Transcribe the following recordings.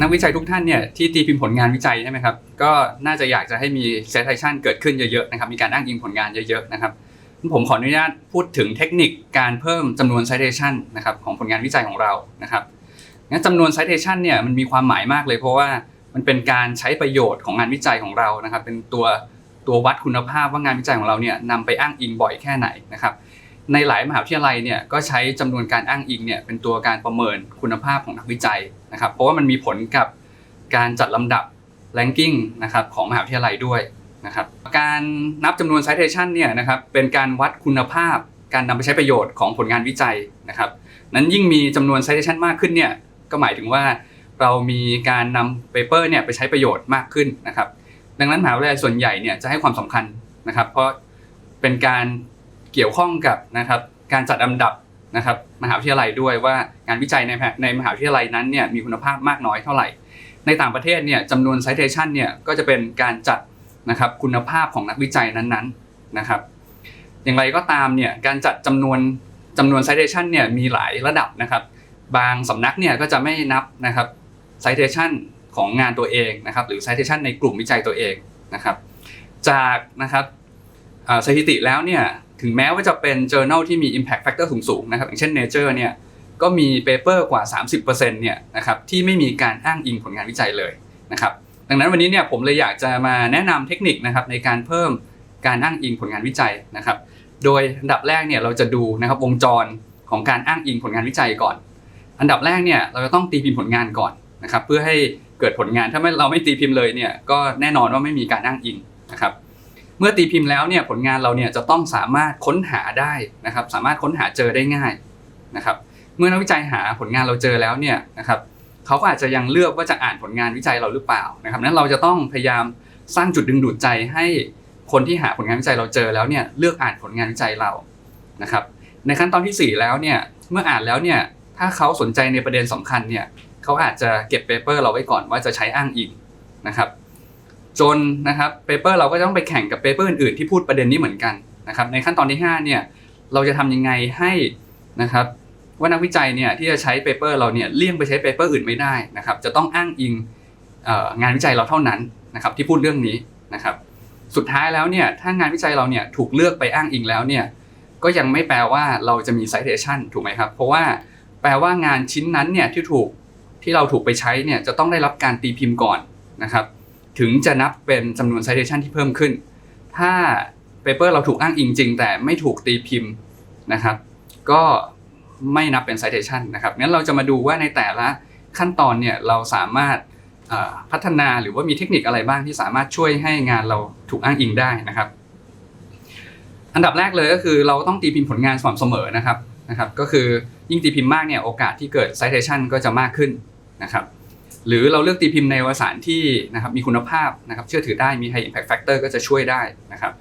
นักวิจัยทุกท่านเนี่ยที่ตีพิมพ์ผลงานวิจัยใช่ไหมครับก็น่าจะอยากจะให้มี citation เกิดขึ้นเยอะๆนะครับมีการอ้างอิงผลงานเยอะๆนะครับผมขออนุญาตพูดถึงเทคนิคการเพิ่มจำนวน citation นะครับของผลงานวิจัยของเรานะครับงั้นจำนวน citation เนี่ยมันมีความหมายมากเลย เพราะว่ามันเป็นการใช้ประโยชน์ของงานวิจัยของเรานะครับ เป็นตัวตัววัดคุณภาพว่างานวิจัยของเราเนี่ยนำไปอ้างอิงบ่อยแค่ไหนนะครับ ในหลายมหาวิทยาลัยเนี่ยก็ใช้จำนวนการอ้างอิงเนี่ยเป็นตัวการประเมินคุณภาพของนักวิจัยนะครับเพราะว่ามันมีผลกับการจัดลำดับ ranking นะครับของมหาวิทยาลัยด้วยนะครับการนับจำนวน citation เนี่ยนะครับเป็นการวัดคุณภาพการนำไปใช้ประโยชน์ของผลงานวิจัยนะครับนั้นยิ่งมีจำนวน citation มากขึ้นเนี่ยก็หมายถึงว่าเรามีการนำ paper เนี่ยไปใช้ประโยชน์มากขึ้นนะครับดังนั้นมหาวิทยาลัยส่วนใหญ่เนี่ยจะให้ความสำคัญนะครับ เพราะเป็นการ เกี่ยวข้องกับนะครับการจัดอันดับนะครับมหาวิทยาลัยด้วยว่างานวิจัยในในมหาวิทยาลัยนั้นเนี่ยมีคุณภาพมากน้อยเท่าไหร่ ในต่างประเทศเนี่ยจำนวน citation เนี่ยก็จะเป็นการจัดนะครับคุณภาพของนักวิจัยนั้นๆนะครับ อย่างไรก็ตามเนี่ยการจัดจำนวนจำนวน citation เนี่ยมีหลายระดับนะครับ บางสำนักเนี่ยก็จะไม่นับนะครับ citation ของงานตัวเองนะครับหรือ citation ในกลุ่มวิจัยตัวเองนะครับ จากนะครับสถิติแล้วเนี่ย ถึงแม้ว่าจะเป็น journal ที่มี impact factor สูงๆนะครับอย่างเช่น Nature เนี่ยก็มีเปเปอร์กว่า 30%เนี่ยนะครับที่ไม่มีการอ้างอิงผลงานวิจัยเลยนะครับดังนั้นวันนี้เนี่ยผมเลยอยากจะมาแนะนำเทคนิคนะครับในการเพิ่มการอ้างอิงผลงานวิจัยนะครับ โดยอันดับแรกเนี่ยเราจะดูนะครับวงจรของการอ้างอิงผลงานวิจัยก่อน อันดับแรกเนี่ยเราจะต้องตีพิมพ์ผลงานก่อนนะครับเพื่อให้เกิดผลงานถ้าไม่เราไม่ตีพิมพ์เลยเนี่ยก็แน่นอนว่าไม่มีการอ้างอิงนะครับ เมื่อตีพิมพ์แล้วเนี่ยผลงานเราเนี่ยจะต้องสามารถค้นหาได้นะครับ สามารถค้นหาเจอได้ง่ายนะครับ เมื่อนักวิจัยหาผลงานเราเจอแล้วเนี่ยนะครับเขาก็อาจจะยังเลือกว่าจะอ่านผลงานวิจัยเราหรือเปล่านะครับนั้นเราจะต้องพยายามสร้างจุดดึงดูดใจให้คนที่หาผลงานวิจัยเราเจอแล้วเนี่ยเลือกอ่านผลงานวิจัยเรานะครับ ในขั้นตอนที่ 4 แล้วเนี่ยเมื่ออ่านแล้วเนี่ยถ้าเขาสนใจในประเด็นสำคัญเนี่ยเขาอาจจะเก็บเปเปอร์เราไว้ก่อนว่าจะใช้อ้างอิงนะครับ จนนะครับเปเปอร์เราก็ต้องไปแข่งกับเปเปอร์อื่นๆที่พูดประเด็นนี้เหมือนกันนะครับในขั้นตอนที่5เนี่ยเราจะทำยังไงให้นะครับว่านักวิจัยเนี่ยที่จะใช้เปเปอร์เราเนี่ยเลี่ยงไปใช้เปเปอร์อื่นไม่ได้นะครับจะต้องอ้างอิงงานวิจัยเราเท่านั้นนะครับที่พูดเรื่องนี้นะครับสุดท้ายแล้วเนี่ยถ้างานวิจัยเราเนี่ยถูกเลือกไปอ้างอิงแล้วเนี่ยก็ยังไม่แปลว่าเราจะมี citation ถูกไหมครับ เพราะว่าแปลว่างานชิ้นนั้นเนี่ยที่ถูกที่เราถูกไปใช้เนี่ยจะต้องได้รับการตีพิมพ์ก่อนนะครับ ถึงจะนับเป็นจำนวน citation ที่เพิ่มขึ้น ถ้าเปเปอร์เราถูกอ้างอิงจริง แต่ไม่ถูกตีพิมพ์นะครับ ก็ไม่นับเป็น citation นะครับงั้นเราจะมาดูว่าในแต่ละขั้นตอนเนี่ยเราสามารถพัฒนาหรือว่ามีเทคนิคอะไรบ้างที่สามารถช่วยให้งานเราถูกอ้างอิงได้นะครับ อันดับแรกเลยก็คือเราต้องตีพิมพ์ผลงานสม่ำเสมอนะครับนะครับ ก็คือยิ่งตีพิมพ์มากเนี่ยโอกาสที่เกิด citation ก็จะมากขึ้นนะครับ หรือเราเลือกตีพิมพ์ในวารสารที่นะครับมีคุณภาพนะครับเชื่อถือได้มี high impact factor ก็จะช่วยได้นะครับ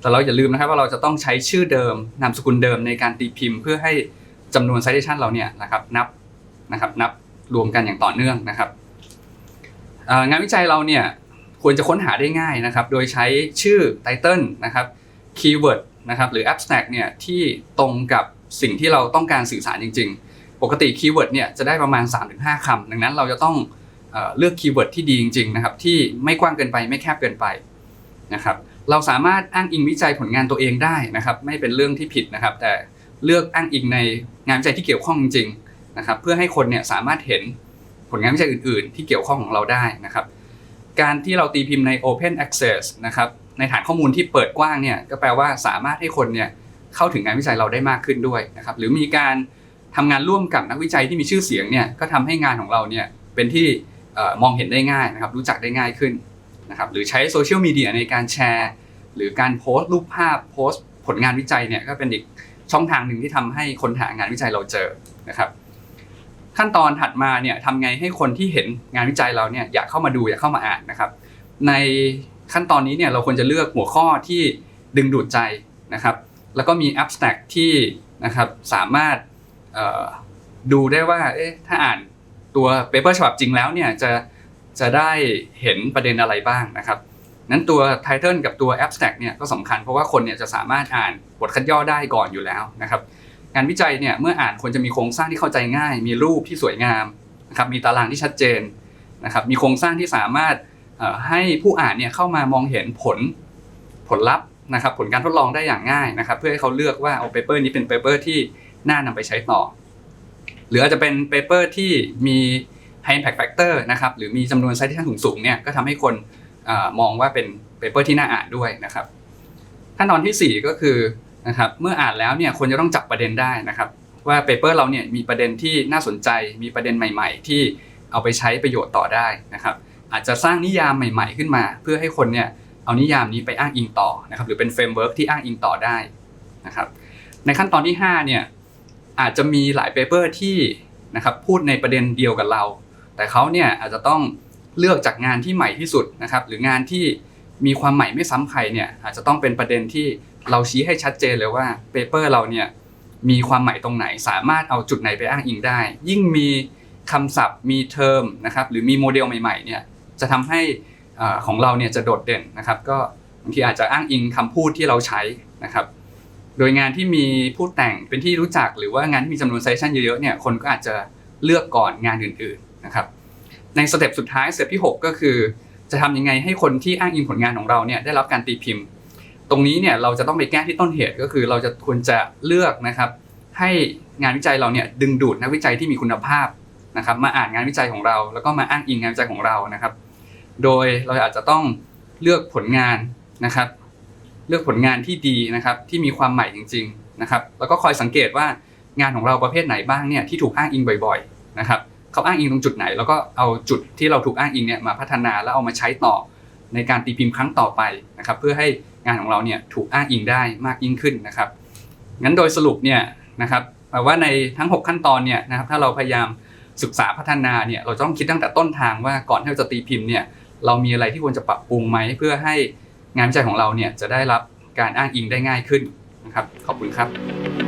แต่เราอย่าลืมนะครับว่าเราจะต้องใช้ชื่อเดิมนามสกุลเดิมในการตีพิมพ์ เพื่อให้จำนวน citation เราเนี่ยนะครับนับนะครับนับรวมกันอย่างต่อเนื่องนะครับงานวิจัยเราเนี่ยควรจะค้นหาได้ง่ายนะครับ โดยใช้ชื่อไตเติลนะครับคีย์เวิร์ดนะครับหรือ abstract เนี่ยที่ตรงกับสิ่งที่เราต้องการสื่อสารจริง ๆ ปกติคีย์เวิร์ดเนี่ยจะได้ประมาณ 3-5คำดังนั้นเราจะต้อง เลือกคีย์เวิร์ดที่ดีจริงๆนะครับที่ไม่กว้างเกินไปไม่แคบเกินไปนะครับเราสามารถอ้างอิงวิจัยผลงานตัวเองได้นะครับ ไม่เป็นเรื่องที่ผิดนะครับ แต่เลือกอ้างอิงในงานวิจัยที่เกี่ยวข้องจริงๆนะครับ เพื่อให้คนเนี่ยสามารถเห็นผลงานวิจัยอื่น ๆ ที่เกี่ยวข้องของเราได้นะครับ การที่เราตีพิมพ์ใน Open Access นะครับในฐานข้อมูลที่เปิดกว้างเนี่ยก็แปลว่าสามารถให้คนเนี่ยเข้าถึงงานวิจัยเราได้มากขึ้นด้วยนะครับ หรือมีการทำงานร่วมกับนักวิจัยที่มีชื่อเสียงเนี่ยก็ทำให้งานของเราเนี่ยเป็นที่ มองเห็นได้ง่ายนะครับ รู้จักได้ง่ายขึ้นนะครับหรือใช้โซเชียลมีเดียในการแชร์ หรือการโพสต์รูปภาพโพสต์ผลงานวิจัยเนี่ยก็เป็นอีกช่องทางหนึ่งที่ทำให้คนหางานวิจัยเราเจอนะครับ ขั้นตอนถัดมาเนี่ยทำไงให้คนที่เห็นงานวิจัยเราเนี่ยอยากเข้ามาดูอยากเข้ามาอ่านนะครับ ในขั้นตอนนี้เนี่ยเราควรจะเลือกหัวข้อที่ดึงดูดใจนะครับ แล้วก็มี abstract ที่นะครับสามารถดูได้ว่าเอ๊ะถ้าอ่าน ตัวเปเปอร์ฉบับจริงแล้วเนี่ยจะจะได้เห็นประเด็นอะไรบ้างนะครับนั้นตัวไทเทิลกับตัว abstract เนี่ยก็สำคัญเพราะว่าคนเนี่ยจะสามารถอ่านบทคัดย่อได้ก่อนอยู่แล้วนะครับงานวิจัยเนี่ยเมื่ออ่านควรจะมีโครงสร้างที่เข้าใจง่าย มีรูปที่สวยงามนะครับมีตารางที่ชัดเจนนะครับมีโครงสร้างที่สามารถให้ผู้อ่านเนี่ยเข้ามามองเห็นผลผลลัพธ์นะครับผลการทดลองได้อย่างง่ายนะครับ เพื่อให้เขาเลือกว่าเอาเปเปอร์นี้เป็นเปเปอร์ที่น่านำไปใช้ต่อ หรืออาจจะเป็นเปเปอร์ที่มี high impact factor นะครับหรือมีจำนวน citation สูงๆเนี่ยก็ทำให้คนอมองว่าเป็นเปเปอร์ที่น่าอ่านด้วยนะครับขั้นตอนที่ 4 ก็คือนะครับเมื่ออ่านแล้วเนี่ยควรจะต้องจับประเด็นได้นะครับ ว่าเปเปอร์เราเนี่ยมีประเด็นที่น่าสนใจ มีประเด็นใหม่ ๆ ที่เอาไปใช้ประโยชน์ต่อได้นะครับ อาจจะสร้างนิยามใหม่ ๆ ขึ้นมา เพื่อให้คนเนี่ยเอานิยามนี้ไปอ้างอิงต่อนะครับหรือเป็นเฟรมเวิร์กที่อ้างอิงต่อได้นะครับในขั้นตอนที่5เนี่ย อาจจะมีหลายเปเปอร์ที่นะครับพูดในประเด็นเดียวกับเรา แต่เขาเนี่ยอาจจะต้องเลือกจากงานที่ใหม่ที่สุดนะครับหรืองานที่มีความใหม่ไม่ซ้ำใครเนี่ยอาจจะต้องเป็นประเด็นที่เราชี้ให้ชัดเจนเลยว่าเปเปอร์เราเนี่ยมีความใหม่ตรงไหน สามารถเอาจุดไหนไปอ้างอิงได้ ยิ่งมีคำศัพท์มีเทอมนะครับหรือมีโมเดลใหม่ๆเนี่ยจะทำให้อ่าของเราเนี่ยจะโดดเด่นนะครับ ก็บางทีอาจจะอ้างอิงคำพูดที่เราใช้นะครับ โดยงานที่มีผู้แต่งเป็นที่รู้จักหรือว่างานที่มีจำนวนเซสชันเยอะๆเนี่ยคนก็อาจจะเลือกก่อนงานอื่นๆนะครับในสเต็ปสุดท้ายสเต็ปที่ 6 ก็คือ จะทำยังไงให้คนที่อ้างอิงผลงานของเราเนี่ยได้รับการตีพิมพ์ ตรงนี้เนี่ยเราจะต้องไปแก้ที่ต้นเหตุก็คือเราจะควรจะเลือกนะครับ ให้งานวิจัยเราเนี่ยดึงดูดนักวิจัยที่มีคุณภาพนะครับ มาอ่านงานวิจัยของเรา แล้วก็มาอ้างอิงงานวิจัยของเรานะครับ โดยเราอาจจะต้องเลือกผลงานนะครับ เลือกผลงานที่ดีนะครับที่มีความใหม่จริงๆนะครับแล้วก็คอยสังเกตว่างานของเราประเภทไหนบ้างเนี่ยที่ถูกอ้างอิงบ่อยๆนะครับเขาอ้างอิงตรงจุดไหน แล้วก็เอาจุดที่เราถูกอ้างอิงเนี่ยมาพัฒนาแล้วเอามาใช้ต่อในการตีพิมพ์ครั้งต่อไปนะครับเพื่อให้งานของเราเนี่ยถูกอ้างอิงได้มากยิ่งขึ้นนะครับงั้นโดยสรุปเนี่ยนะครับว่าในทั้ง 6 ขั้นตอนเนี่ยนะครับถ้าเราพยายามศึกษาพัฒนาเนี่ยเราต้องคิดตั้งแต่ต้นทางว่าก่อนที่เราจะตีพิมพ์เนี่ยเรามีอะไรที่ควรจะปรับปรุงไหมเพื่อให้ งานวิจัยของเราเนี่ยจะได้รับการอ้างอิงได้ง่ายขึ้นนะครับขอบคุณครับ